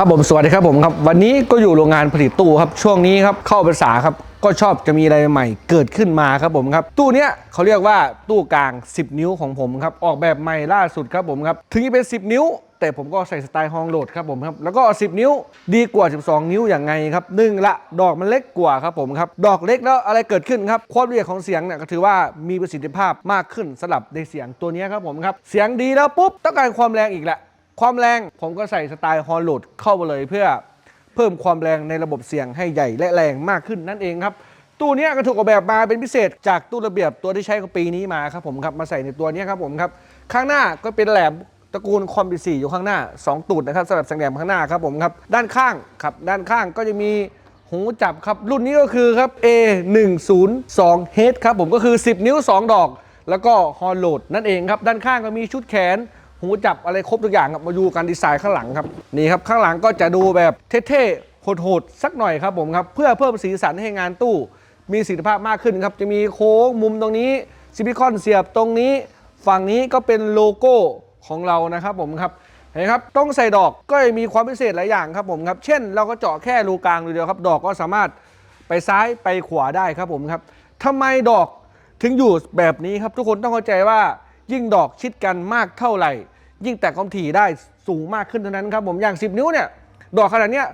ครับผมสวัสดีครับผมครับวันนี้ก็อยู่โรงงานผลิตตู้ครับช่วงนี้ครับเข้าภาษาครับก็ชอบจะมีอะไรใหม่เกิดขึ้นมาครับผมครับ ตู้เนี้ยเขาเรียกว่าตู้กลาง 10 นิ้วของผมครับออกแบบใหม่ล่าสุดครับผมครับถึงจะเป็น 10 นิ้ว แต่ผมก็ใส่สไตล์ฮองโหลดครับผมครับแล้วก็ 10 นิ้วดีกว่า 12 นิ้วอย่างไงครับหนึ่งละดอกมันเล็กกว่าครับผมครับดอกเล็กแล้วอะไรเกิดขึ้นครับความละเอียดของเสียงเนี่ยก็ถือว่ามีประสิทธิภาพมากขึ้นสำหรับในเสียงตัวนี้ครับผมครับเสียงดีแล้วปุ๊บต้องการความแรงอีกแหละ ความแรงผมก็ใส่สไตล์ฮอลโหลดเข้าไปเลยเพื่อเพิ่มความแรงในระบบเสียงให้ใหญ่และแรงมากขึ้นนั่นเองครับ ตู้นี้ก็ถูกออกแบบมาเป็นพิเศษจากตู้ระเบียบตัวที่ใช้ปีนี้มาครับผมครับมาใส่ในตัวนี้ครับผมครับข้างหน้าก็เป็นแหลมตระกูลคอมบิสี่อยู่ข้างหน้า 2 ตูดนะครับสำหรับแสงแหลมข้างหน้าครับผมครับด้านข้างครับด้านข้างก็จะมีหูจับครับรุ่นนี้ก็คือครับ A 1 0 2 H ครับผมก็คือ 10 นิ้ว 2 ดอก แล้วก็ฮอลโหลดนั่นเองครับด้านข้างก็มีชุดแขน หูจับอะไรครบทุกอย่างครับมาดูการดีไซน์ข้างหลังครับนี่ครับข้างหลังก็จะดูแบบเท่ๆโหดๆสักหน่อยครับผมครับเพื่อเพิ่มสีสันให้งานตู้ มีสิทธิภาพมากขึ้นครับจะมีโค้งมุมตรงนี้ซิลิคอนเสียบตรงนี้ ฝั่งนี้ก็เป็นโลโก้ของเรานะครับผมครับเห็นไหมครับต้องใส่ดอกก็มีความพิเศษหลายอย่างครับผมครับเช่น เราก็เจาะแค่รูกลางรูเดียวครับ ดอกก็สามารถไปซ้ายไปขวาได้ครับผมครับทำไมดอกถึงอยู่แบบนี้ครับทุกคนต้องเข้าใจว่ายิ่งดอกชิดกันมากเท่าไหร่ ยิ่งแตกความถี่ได้สูงมากขึ้นเท่านั้นครับผมอย่าง 10 นิ้วเนี่ยดอกขนาดเนี้ย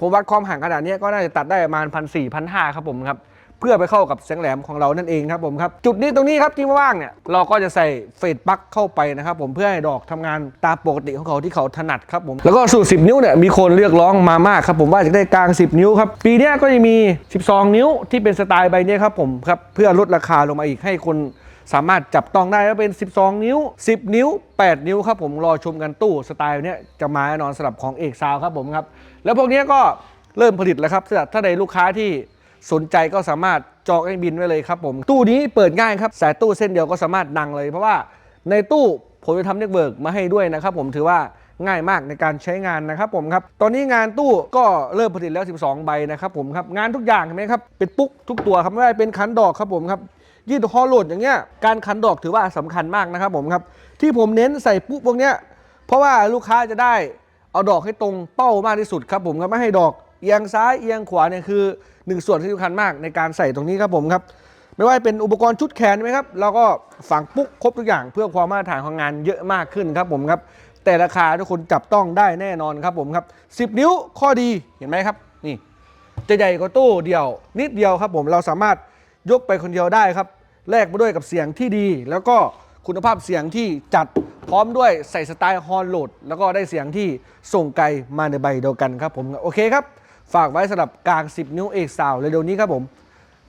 ผมวัดความห่างขนาดนี้ก็น่าจะตัดได้ประมาณพันสี่พันห้าครับผมครับเพื่อไปเข้ากับแสงแหลมของเรานั่นเองครับผมครับจุดนี้ตรงนี้ครับที่ว่างเนี่ยเราก็จะใส่เฟดปลั๊กเข้าไปนะครับผมเพื่อให้ดอกทำงานตามปกติของเขาที่เขาถนัดครับผมแล้วก็สูตร10 นิ้วเนี่ยมีคนเรียกร้องมามากครับผมว่าจะได้กลาง 10 นิ้วครับปีนี้ก็จะมี 12 นิ้วที่เป็นสไตล์ใบเนี้ยครับผมครับเพื่อลดราคาลงมาอีกให้คน สามารถจับต้องได้ว่าเป็น 12 นิ้ว 10 นิ้ว 8 นิ้วครับผมรอชมกันตู้สไตล์เนี้ยจะมาแน่นอนสำหรับของเอกซาวครับผมครับ แล้วพวกนี้ก็เริ่มผลิตแล้วครับสำหรับถ้าใดลูกค้าที่สนใจก็สามารถจองไอ้บินไว้เลยครับผม ตู้นี้เปิดง่ายครับสายตู้เส้นเดียวก็สามารถดังเลยเพราะว่าในตู้ผมจะทำเน็ตเวิร์กมาให้ด้วยนะครับผมถือว่าง่ายมากในการใช้งานนะครับผมครับ ตอนนี้งานตู้ก็เริ่มผลิตแล้ว 12 ใบนะครับผมครับ งานทุกอย่างเห็นไหมครับ เป็นปุ๊กทุกตัวครับไม่ว่าเป็นคันดอกครับผมครับ ยืดฮอลโหลดอย่างเงี้ยการคันดอกถือว่าสำคัญมากนะครับผมครับที่ผมเน้นใส่ปุ๊บพวกเนี้ยเพราะว่าลูกค้าจะได้เอาดอกให้ตรงเป้ามากที่สุดครับผมครับไม่ให้ดอกเอียงซ้ายเอียงขวาเนี่ยคือหนึ่งส่วนที่สำคัญมากในการใส่ตรงนี้ครับผมครับไม่ว่าเป็นอุปกรณ์ชุดแขนไหมครับเราก็ฝังปุ๊กครบทุกอย่างเพื่อความมาตรฐานของงานเยอะมากขึ้นครับผมครับ แต่ราคาทุกคนจับต้องได้แน่นอนครับผมครับ 10 นิ้วข้อดีเห็นไหมครับ นี่จะใหญ่กว่าตู้เดียว นิดเดียวครับผมเราสามารถยกไปคนเดียวได้ครับ แลกมาด้วยกับเสียงที่ดี แล้วก็คุณภาพเสียงที่จัดพร้อมด้วยใส่สไตล์ฮอลโหลด แล้วก็ได้เสียงที่ส่งไกลมาในใบเดียวกันครับผม โอเคครับ ฝากไว้สำหรับกลาง 10 นิ้วเอกสาวเร็วๆนี้ครับผม